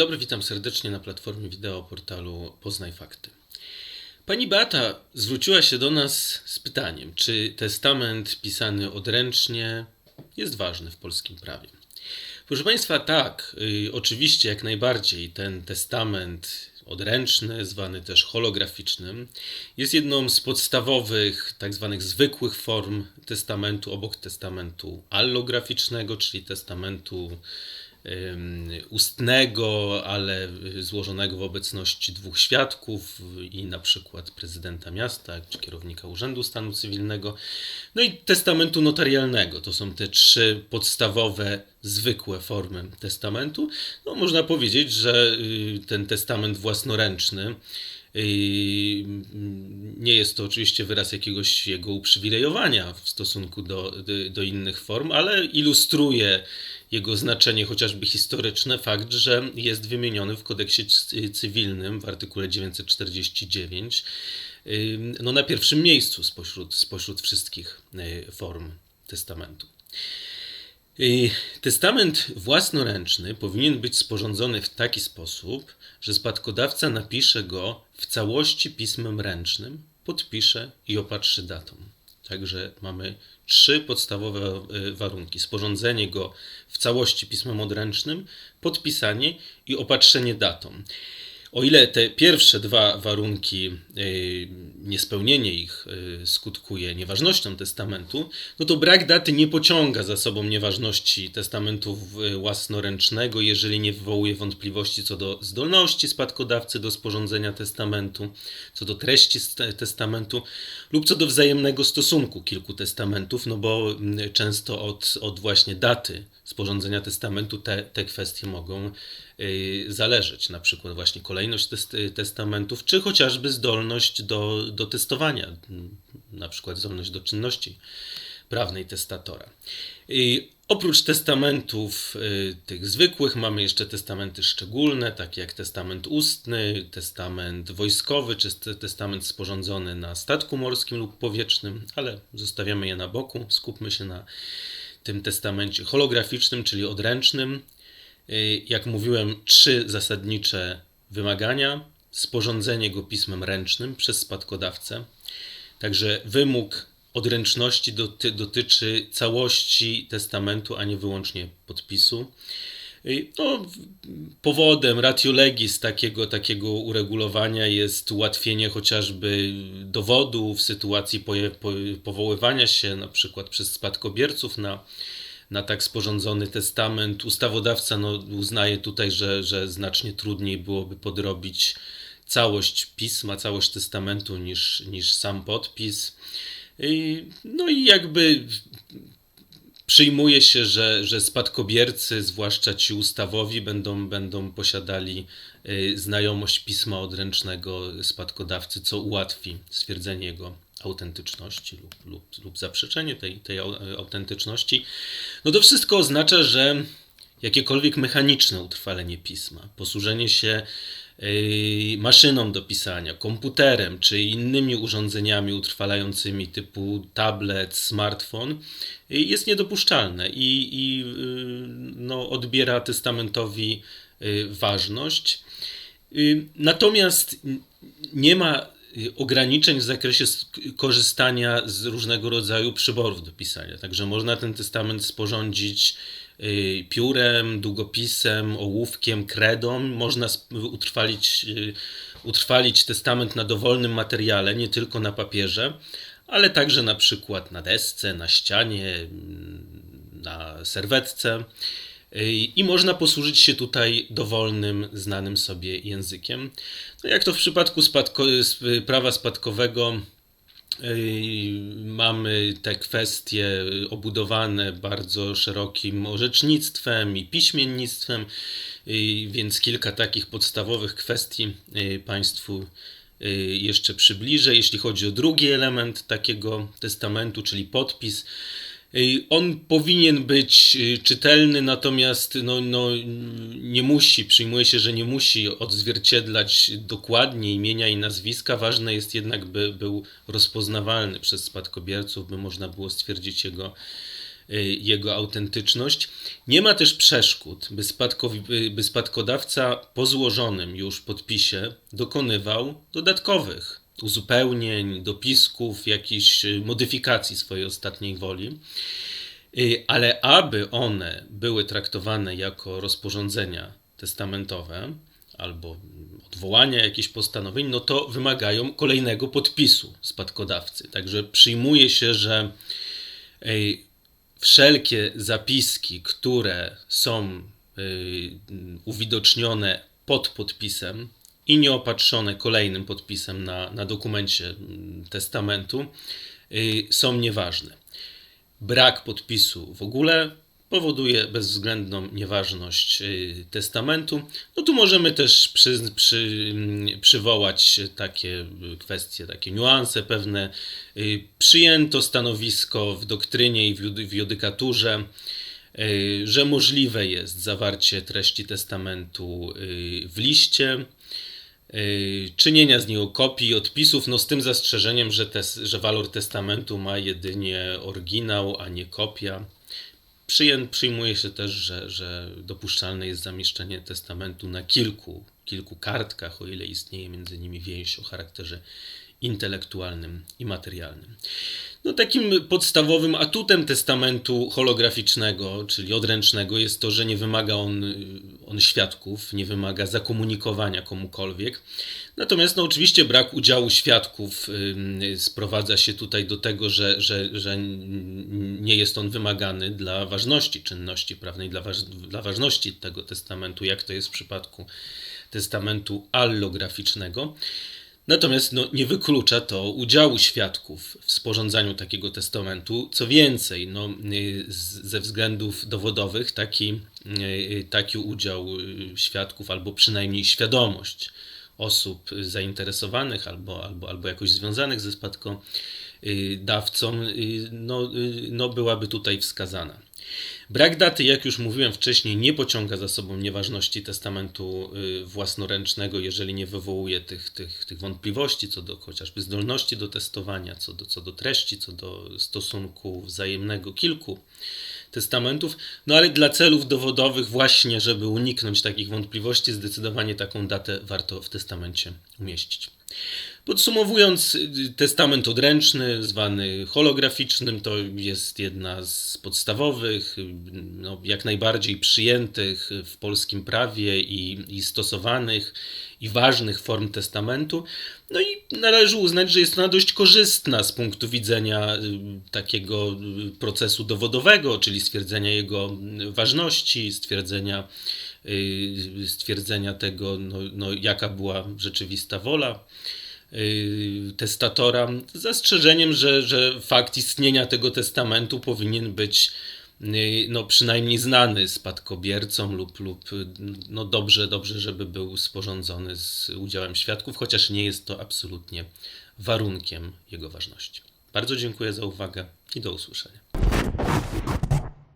dobry, witam serdecznie na platformie wideo portalu Poznaj Fakty. Pani Beata zwróciła się do nas z pytaniem, czy testament pisany odręcznie jest ważny w polskim prawie. Proszę Państwa, tak, y, oczywiście jak najbardziej ten testament odręczny, zwany też holograficznym, jest jedną z podstawowych, tak zwanych zwykłych form testamentu, obok testamentu allograficznego, czyli testamentu ustnego, ale złożonego w obecności dwóch świadków i na przykład prezydenta miasta czy kierownika Urzędu Stanu Cywilnego. No i testamentu notarialnego. To są te trzy podstawowe, zwykłe formy testamentu. No, można powiedzieć, że y, ten testament własnoręczny nie jest to oczywiście wyraz jakiegoś jego uprzywilejowania w stosunku do, do innych form, ale ilustruje jego znaczenie chociażby historyczne fakt, że jest wymieniony w kodeksie cywilnym w artykule 949 no na pierwszym miejscu spośród, spośród wszystkich y, form testamentu. Testament własnoręczny powinien być sporządzony w taki sposób, że spadkodawca napisze go w całości pismem ręcznym, podpisze i opatrzy datą. Także mamy trzy podstawowe y, warunki: sporządzenie go w całości pismem odręcznym, podpisanie i opatrzenie datą. O ile te pierwsze dwa warunki, y, niespełnienie ich y, skutkuje nieważnością testamentu, no to brak daty nie pociąga za sobą nieważności testamentu własnoręcznego, jeżeli nie wywołuje wątpliwości co do zdolności spadkodawcy do sporządzenia testamentu, co do treści testamentu lub co do wzajemnego stosunku kilku testamentów, no bo często od, od właśnie daty sporządzenia testamentu te, te kwestie mogą zależeć. Na przykład właśnie kolejność test, testamentów, czy chociażby zdolność do, do testowania, na przykład zdolność do czynności prawnej testatora. I oprócz testamentów y, tych zwykłych mamy jeszcze testamenty szczególne, takie jak testament ustny, testament wojskowy, czy testament sporządzony na statku morskim lub powietrznym, ale zostawiamy je na boku, skupmy się na tym testamencie holograficznym, czyli odręcznym. Y, jak mówiłem, trzy zasadnicze wymagania: sporządzenie go pismem ręcznym przez spadkodawcę. Także wymóg odręczności doty, dotyczy całości testamentu, a nie wyłącznie podpisu. No, powodem ratio legis takiego, takiego uregulowania jest ułatwienie chociażby dowodu w sytuacji powoływania się na przykład przez spadkobierców na, na tak sporządzony testament. Ustawodawca no, uznaje tutaj, że, że znacznie trudniej byłoby podrobić całość pisma, całość testamentu niż, niż sam podpis. No i jakby przyjmuje się, że, że spadkobiercy, zwłaszcza ci ustawowi, będą, będą posiadali y, znajomość pisma odręcznego spadkodawcy, co ułatwi stwierdzenie jego autentyczności lub, lub, lub zaprzeczenie tej, tej autentyczności. No to wszystko oznacza, że jakiekolwiek mechaniczne utrwalenie pisma, posłużenie się maszyną do pisania, komputerem czy innymi urządzeniami utrwalającymi typu tablet, smartfon jest niedopuszczalne i, i no, odbiera testamentowi ważność. Natomiast nie ma ograniczeń w zakresie korzystania z różnego rodzaju przyborów do pisania. Także można ten testament sporządzić Y, piórem, długopisem, ołówkiem, kredą. Można utrwalić, y, utrwalić testament na dowolnym materiale, nie tylko na papierze, ale także na przykład na desce, na ścianie, mm, na serwetce. Y, I można posłużyć się tutaj dowolnym, znanym sobie językiem. No jak to w przypadku spadko prawa spadkowego, Mamy te kwestie obudowane bardzo szerokim orzecznictwem i piśmiennictwem, więc kilka takich podstawowych kwestii Państwu jeszcze przybliżę. Jeśli chodzi o drugi element takiego testamentu, czyli podpis, on powinien być y, czytelny, natomiast no, no, nie musi, przyjmuje się, że nie musi odzwierciedlać dokładnie imienia i nazwiska. Ważne jest jednak, by był rozpoznawalny przez spadkobierców, by można było stwierdzić jego y, jego autentyczność. Nie ma też przeszkód, by, y, by spadkodawca po złożonym już podpisie dokonywał dodatkowych uzupełnień, dopisków, jakichś y, modyfikacji swojej ostatniej woli. Y, Ale aby one były traktowane jako rozporządzenia testamentowe albo odwołania jakichś postanowień, no to wymagają kolejnego podpisu spadkodawcy. Także przyjmuje się, że wszelkie zapiski, które są y, uwidocznione pod podpisem i nieopatrzone kolejnym podpisem na, na dokumencie mm, testamentu, y, są nieważne brak podpisu w ogóle powoduje bezwzględną nieważność y, testamentu. No tu możemy też przy, przy, mm, przywołać takie kwestie, takie niuanse pewne. Y, Przyjęto stanowisko w doktrynie i w judy- w judykaturze, że możliwe jest zawarcie treści testamentu w liście, czynienia z niego kopii odpisów, no z tym zastrzeżeniem, że, tes, że walor testamentu ma jedynie oryginał, a nie kopia. Przyję, przyjmuje się też, że, że dopuszczalne jest zamieszczenie testamentu na kilku, kilku kartkach, o ile istnieje między nimi więź o charakterze intelektualnym i materialnym. No, takim podstawowym atutem testamentu holograficznego, czyli odręcznego, jest to, że nie wymaga on, on świadków, nie wymaga zakomunikowania komukolwiek. Natomiast no, oczywiście brak udziału świadków sprowadza się tutaj do tego, że, że, że nie jest on wymagany dla ważności czynności prawnej, dla, waż, dla ważności tego testamentu, jak to jest w przypadku testamentu allograficznego. Natomiast no, nie wyklucza to udziału świadków w sporządzaniu takiego testamentu. Co więcej, no, ze względów dowodowych taki, taki udział y, świadków, albo przynajmniej świadomość osób zainteresowanych albo, albo, albo jakoś związanych ze spadkodawcą, y, no, y, no, byłaby tutaj wskazana. Brak daty, jak już mówiłem wcześniej, nie pociąga za sobą nieważności testamentu y, własnoręcznego, jeżeli nie wywołuje tych, tych, tych wątpliwości co do chociażby zdolności do testowania, co do, co do treści, co do stosunku wzajemnego kilku testamentów. No ale dla celów dowodowych, właśnie żeby uniknąć takich wątpliwości, zdecydowanie taką datę warto w testamencie umieścić. Podsumowując, y, testament odręczny, zwany holograficznym, to jest jedna z podstawowych, y, no, jak najbardziej przyjętych w polskim prawie i, i stosowanych i ważnych form testamentu. No i należy uznać, że jest ona dość korzystna z punktu widzenia y, takiego procesu dowodowego, czyli stwierdzenia jego ważności, stwierdzenia, stwierdzenia tego, no, no, jaka była rzeczywista wola y, testatora, z zastrzeżeniem, że, że fakt istnienia tego testamentu powinien być y, no, przynajmniej znany spadkobiercom lub, lub y, no, dobrze, dobrze, żeby był sporządzony z udziałem świadków, chociaż nie jest to absolutnie warunkiem jego ważności. Bardzo dziękuję za uwagę i do usłyszenia.